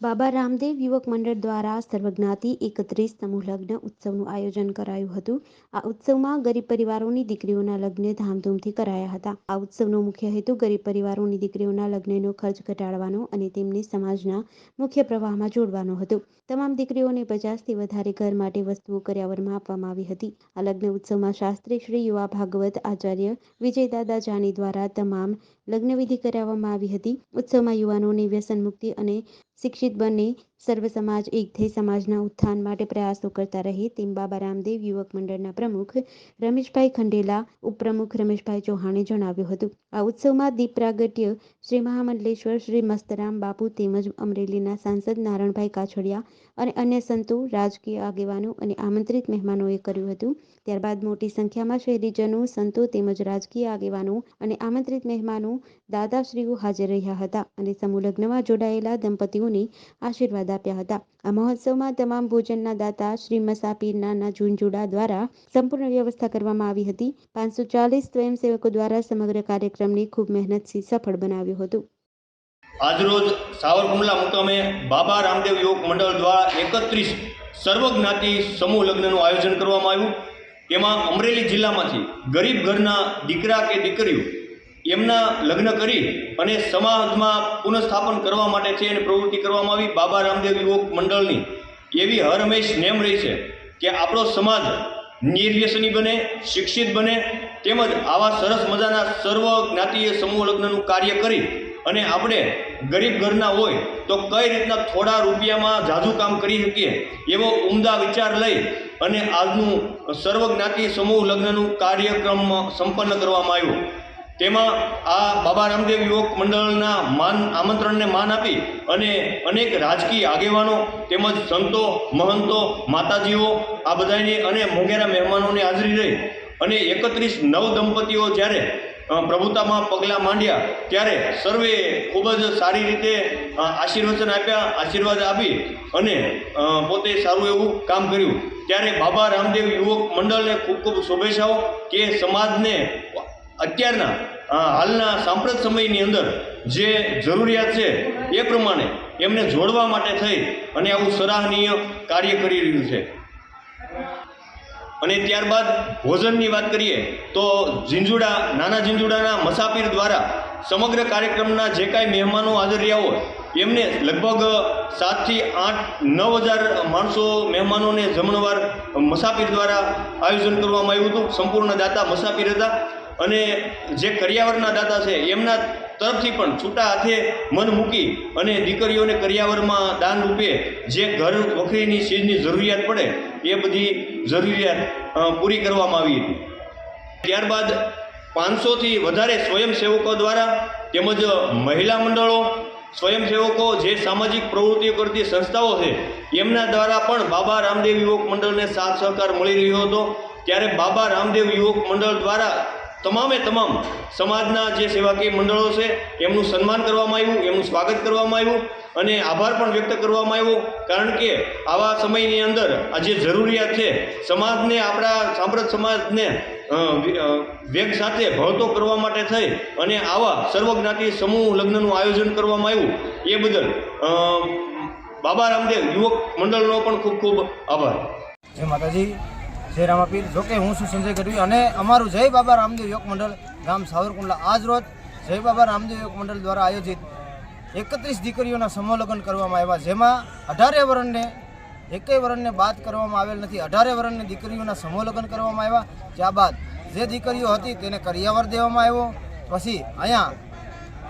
બાબા રામદેવ યુવક મંડળ દ્વારા સર્વજ્ઞાતિ એકત્રીસ સમૂહ લગ્ન ઉત્સવનું આયોજન કરાયું હતું. આ ઉત્સવમાં ગરીબ પરિવારોની દીકરીઓના લગ્ન ધામધૂમથી કરાયા હતા. આ ઉત્સવનો મુખ્ય હેતુ ગરીબ પરિવારોની દીકરીઓના લગ્નનો ખર્ચ ઘટાડવાનો અને તેમને સમાજના મુખ્ય પ્રવાહમાં જોડવાનો હતો. તમામ દીકરીઓને પચાસથી વધારે ઘર માટે વસ્તુઓ કર્યાવરમાં આપવામાં આવી હતી. આ લગ્ન ઉત્સવમાં શાસ્ત્રી શ્રી યુવા ભાગવત આચાર્ય વિજયદાદા જાની દ્વારા તમામ લગ્નવિધિ કરાવવામાં આવી હતી. ઉત્સવમાં યુવાનોને વ્યસન મુક્તિ અને શિક્ષિત બને સર્વ સમાજ એક થઈ સમાજના ઉત્થાન માટે પ્રયાસો કરતા રહે તેમ બાબા રામદેવ યુવક મંડળના પ્રમુખ રમેશભાઈ ખંડેલા, ઉપપ્રમુખ રમેશભાઈ ચૌહાણે જણાવ્યું હતું. આ ઉત્સવમાં દીપ પ્રાગટ્ય શ્રી મહામંડલેશ્વર, શ્રી મસ્તરામ બાપુ તેમજ અમરેલીના સાંસદ નારણભાઈ કાછડિયા અને અન્ય સંતો, રાજકીય આગેવાનો અને આમંત્રિત મહેમાનોએ કર્યું હતું. ત્યારબાદ મોટી સંખ્યામાં શહેરીજનો, સંતો તેમજ રાજકીય આગેવાનો અને આમંત્રિત મહેમાનો દાદાશ્રીઓ હાજર રહ્યા હતા અને સમૂહ લગ્નમાં જોડાયેલા દંપતીઓને આશીર્વાદ આપ્યા હતા. આ મહોત્સવમાં તમામ ભોજનના દાતા, શ્રી મસાપીરના ઝુંઝુડા દ્વારા સંપૂર્ણ વ્યવસ્થા કરવામાં આવી હતી. પાંચસો ચાલીસ સ્વયંસેવકો દ્વારા સમગ્ર કાર્યક્રમને ખૂબ મહેનતથી સફળ બનાવ્યો હતો. આજરોજ સાવરકુંડલા મુકામે બાબા રામદેવ યોગ મંડળ દ્વારા એકત્રીસ સર્વજ્ઞાતિ સમૂહ લગ્નનું આયોજન કરવામાં આવ્યું. તેમાં અમરેલી જિલ્લામાંથી ગરીબ ઘરના દીકરા કે દીકરીઓ એમના લગ્ન કરી અને સમાજમાં પુનઃસ્થાપન કરવા માટે છે અને પ્રવૃત્તિ કરવામાં આવી બાબા રામદેવ યુવક મંડળની. એવી હર હંમેશ નેમ રહી છે કે આપણો સમાજ નિર્વ્યસની બને, શિક્ષિત બને, તેમજ આવા સરસ મજાના સર્વ જ્ઞાતિય સમૂહ લગ્નનું કાર્ય કરી અને આપણે ગરીબ ઘરના હોય તો કઈ રીતના થોડા રૂપિયામાં જાજુ કામ કરી શકીએ એવો ઉમદા વિચાર લઈ અને આજનું સર્વજ્ઞાતિ સમૂહ લગ્નનું કાર્યક્રમ સંપન્ન કરવામાં આવ્યો. તેમાં આ બાબા રામદેવ યુવક મંડળના માન આમંત્રણને માન આપી અને અનેક રાજકીય આગેવાનો તેમજ સંતો, મહંતો, માતાજીઓ આ બધાની અને મોંઘેરા મહેમાનોની હાજરી રહી અને એકત્રીસ નવ દંપતીઓ જ્યારે પ્રભુતામાં પગલાં માંડ્યા ત્યારે સર્વે ખૂબ જ સારી રીતે આશીર્વચન આપ્યા, આશીર્વાદ આપી અને પોતે સારું એવું કામ કર્યું. ત્યારે બાબા રામદેવ યુવક મંડળને ખૂબ ખૂબ શુભેચ્છાઓ કે સમાજને અત્યારના હાલના સાંપ્રત સમયની અંદર જે જરૂરિયાત છે એ પ્રમાણે એમને જોડવા માટે થઈ અને આવું સરાહનીય કાર્ય કરી રહ્યું છે. અને ત્યારબાદ ભોજનની વાત કરીએ તો ઝીંઝુડા, નાના ઝીંઝુડાના મસાપીર દ્વારા સમગ્ર કાર્યક્રમના જે કાંઈ મહેમાનો હાજર રહ્યા હોય, એમને લગભગ સાતથી આઠ, નવ હજાર માણસો મહેમાનોને જમણવાર મસાપીર દ્વારા આયોજન કરવામાં આવ્યું હતું. સંપૂર્ણ દાતા મસાપીર હતા. અને જે કરિયાવરના દાતા છે, એમના તરફથી પણ છૂટા હાથે મન મૂકી અને દીકરીઓને કરિયાવરમાં દાન રૂપે જે ઘર વખરીની ચીજની જરૂરિયાત પડે, એ બધી જરૂરિયાત પૂરી કરવામાં આવી હતી. ત્યારબાદ પાંચસોથી વધારે સ્વયંસેવકો દ્વારા તેમજ મહિલા મંડળો, સ્વયંસેવકો, જે સામાજિક પ્રવૃત્તિઓ કરતી સંસ્થાઓ છે, એમના દ્વારા પણ બાબા રામદેવ યુવક મંડળને સાથ સહકાર મળી રહ્યો હતો. ત્યારે બાબા રામદેવ યુવક મંડળ દ્વારા તમામે તમામ સમાજના જે સેવાકીય મંડળો છે, એમનું સન્માન કરવામાં આવ્યું, એમનું સ્વાગત કરવામાં આવ્યું અને આભાર પણ વ્યક્ત કરવામાં આવ્યો. કારણ કે આવા સમયની અંદર આ જે જરૂરિયાત છે, સમાજને આપણા સાંપ્રત સમાજને વેગ સાથે ભળતો કરવા માટે થઈ અને આવા સર્વજ્ઞાતિ સમૂહ લગ્નનું આયોજન કરવામાં આવ્યું, એ બદલ બાબા રામદેવ યુવક મંડળનો પણ ખૂબ ખૂબ આભાર. જય માતાજી. જય રામાપીર જોકે હું છું સંજય ગઢવી અને અમારું જય બાબા રામદેવ યોગ મંડળ ગામ સાવરકુંડલા આજ રોજ જય બાબા રામદેવ યોગ મંડળ દ્વારા આયોજિત એકત્રીસ દીકરીઓના સમૂહલગ્ન કરવામાં આવ્યા, જેમાં અઢારે વરણને, એકેય વરણને બાદ કરવામાં આવેલ નથી. અઢારે વરણને દીકરીઓના સમૂહલગ્ન કરવામાં આવ્યા. ત્યાં બાદ જે દીકરીઓ હતી તેને કરિયાવર દેવામાં આવ્યો. પછી અહીંયા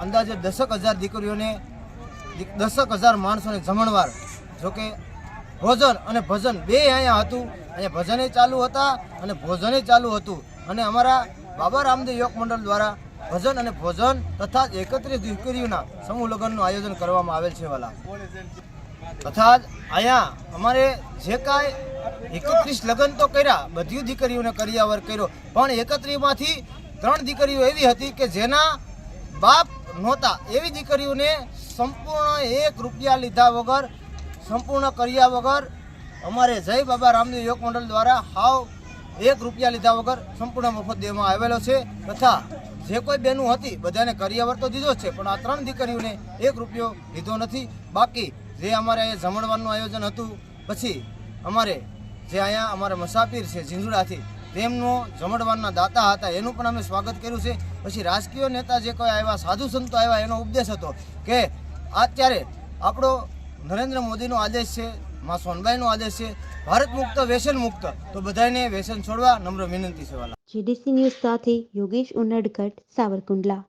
અંદાજે દસક હજાર દીકરીઓને, દસક હજાર માણસોને જમણવાર જોકે ભોજન અને ભજન બે અહીંયા હતું. અહીંયા ભજને ચાલુ હતા અને ભોજને ચાલુ હતું. અને અમારા બાબા રામદેવ યોગ મંડળ દ્વારા ભજન અને ભોજન તથા જ એકત્રીસ દીકરીઓના સમૂહ લગ્નનું આયોજન કરવામાં આવેલ છે વાલા. તથા જ અહીંયા અમારે જે કાંઈ એકત્રીસ લગ્ન તો કર્યા, બધી દીકરીઓને કરિયાવર કર્યો. પણ એકત્રીમાંથી ત્રણ દીકરીઓ એવી હતી કે જેના બાપ નહોતા. એવી દીકરીઓને સંપૂર્ણ એક રૂપિયા લીધા વગર સંપૂર્ણ કર્યા વગર અમારે જય બાબા રામદેવ યોગ મંડળ દ્વારા હાવ એક રૂપિયા લીધા વગર સંપૂર્ણ મફત દેવામાં આવેલો છે તથા જે કોઈ બહેનું હતી બધાને કરિયાવર તો દીધો છે, પણ આ ત્રણ દીકરીઓને એક રૂપિયો લીધો નથી. બાકી જે અમારે અહીંયા જમણવારનું આયોજન હતું, પછી અમારે જે અહીંયા અમારા મુસાફિર છે ઝીંઝુડાથી તેમનો જમણવારના દાતા હતા, એનું પણ અમે સ્વાગત કર્યું છે. પછી રાજકીય નેતા જે કોઈ આવ્યા, સાધુ સંતો આવ્યા, એનો ઉપદેશ હતો કે અત્યારે આપણો નરેન્દ્ર મોદીનો આદેશ છે, મા સોનબાઈનો આદેશ છે, ભારત મુક્ત, વ્યસન મુક્ત. તો બધાને વ્યસન છોડવા નમ્ર વિનંતી છે વાલા. જીડીસી ન્યૂઝ સાથે યોગેશ ઉનડગઢ, સાવરકુંડલા.